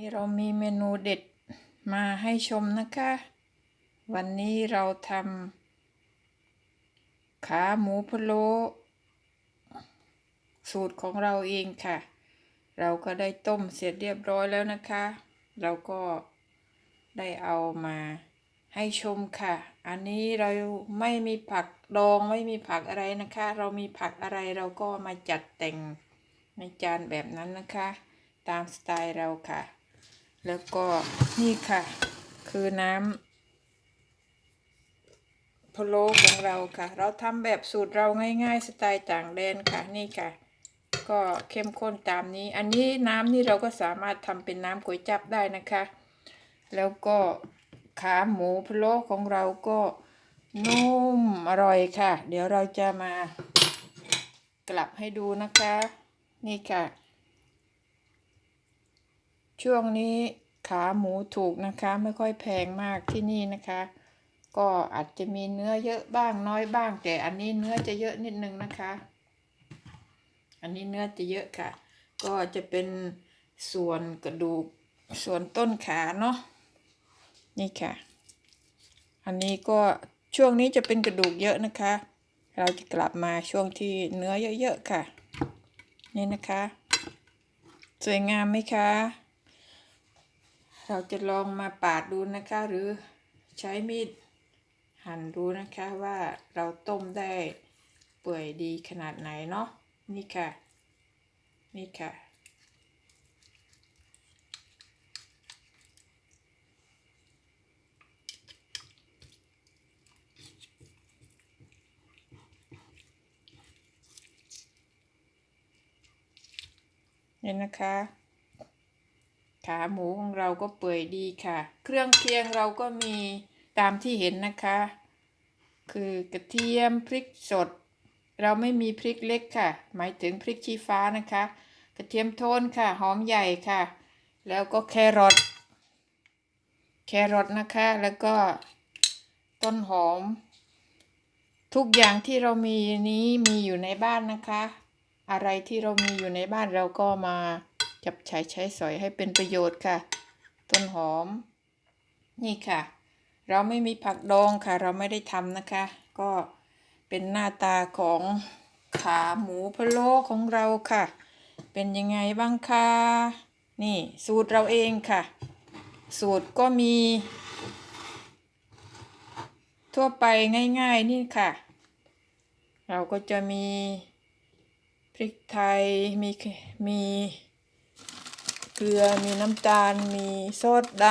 นี่เรามีเมนูเด็ดมาให้ชมนะคะ วันนี้เราทำขาหมูพะโล้สูตรของเราเองค่ะ เราก็ได้ต้มเสร็จเรียบร้อยแล้วนะคะ เราก็ได้เอามาให้ชมค่ะ อันนี้เราไม่มีผักดองไม่มีผักอะไรนะคะ เรามีผักอะไรเราก็มาจัดแต่งในจานแบบนั้นนะคะ ตามสไตล์เราค่ะ แล้วก็นี่ค่ะ คือน้ำพะโล้ของเราค่ะ เราทำแบบสูตรเราง่ายๆ สไตล์ต่างแดนค่ะนี่ค่ะ ก็เข้มข้นตามนี้ อันนี้น้ำนี่เราก็สามารถทำเป็นน้ำก๋วยจับได้นะคะ แล้วก็ขาหมูพะโล้ของเราก็นุ่มอร่อยค่ะ เดี๋ยวเราจะมากลับให้ดูนะคะ นี่ค่ะ ช่วงนี้ขาหมูถูกนะคะ ไม่ค่อยแพงมากที่นี่นะคะ ก็อาจจะมีเนื้อเยอะบ้างน้อยบ้าง แต่อันนี้เนื้อจะเยอะนิดนึงนะคะ อันนี้เนื้อจะเยอะค่ะ ก็จะเป็นส่วนกระดูกส่วนต้นขาเนาะนี่ค่ะ อันนี้ก็ช่วงนี้จะเป็นกระดูกเยอะนะคะ เราจะกลับมาช่วงที่เนื้อเยอะๆค่ะ นี่นะคะ สวยงามไหมคะ เราจะลองมาปาดดูนะคะ หรือใช้มีดหั่นดูนะคะว่าเราต้มได้เปื่อยดีขนาดไหนเนาะนี่ค่ะ นี่ค่ะเห็นนะคะ ขาหมูของเราก็เปื่อยดีค่ะ เครื่องเคียงเราก็มีตามที่เห็นนะคะ คือกระเทียมพริกสด เราไม่มีพริกเล็กค่ะ หมายถึงพริกชี้ฟ้านะคะ กระเทียมโทนค่ะ หอมใหญ่ค่ะ แล้วก็แครอทแครอทนะคะ แล้วก็ต้นหอม ทุกอย่างที่เรามีนี้มีอยู่ในบ้านนะคะ อะไรที่เรามีอยู่ในบ้านเราก็มา จับใช้ใช้สอยให้เป็นประโยชน์ค่ะ ต้นหอม นี่ค่ะ เราไม่มีผักดองค่ะ เราไม่ได้ทำนะคะ ก็เป็นหน้าตาของขาหมูพะโล้ของเราค่ะ เป็นยังไงบ้างคะนี่สูตรเราเองค่ะ สูตรก็มี ทั่วไปง่ายๆนี่ค่ะ เราก็จะมีพริกไทยมีมี เกลือมีน้ำตาล มีซอสด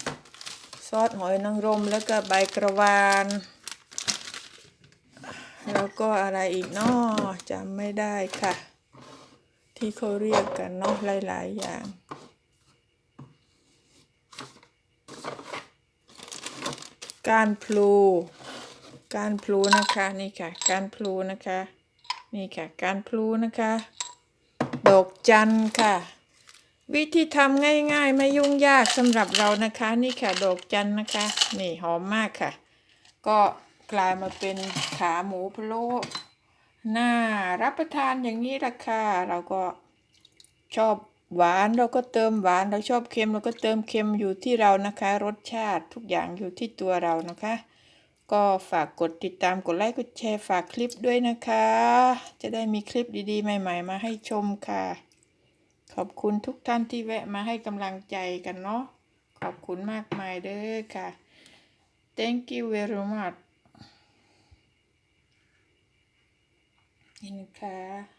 ำซอสหอยนางรมแล้วก็ใบกระวาน แล้วก็อะไรอีกเนาะจำไม่ได้ค่ะ ที่เขาเรียกกันเนาะหลาย ๆ อย่างการพลู การพลูนะคะนี่ค่ะ การพลูนะคะ นี่ค่ะ การพลูนะคะ ดอกจันค่ะ วิธีทำง่ายๆ ไม่ยุ่งยากสำหรับเรานะคะ นี่ค่ะดอกจันนะคะ นี่หอมมากค่ะ ก็กลายมาเป็นขาหมูพะโล้น่ารับประทานอย่างนี้ละค่ะเราก็ชอบหวานเราก็เติมหวานเราชอบเค็มเราก็เติมเค็มอยู่ที่เรานะคะ รสชาติทุกอย่างอยู่ที่ตัวเรานะคะ ก็ฝากกดติดตามกดไลค์กดแชร์ฝากคลิปด้วยนะคะ จะได้มีคลิปดีๆ ใหม่ ๆ มาให้ชมค่ะ ขอบคุณทุกท่านที่แวะมาให้กำลังใจกันเนาะ ขอบคุณมากมายเด้อค่ะ thank you very much นี่นะคะ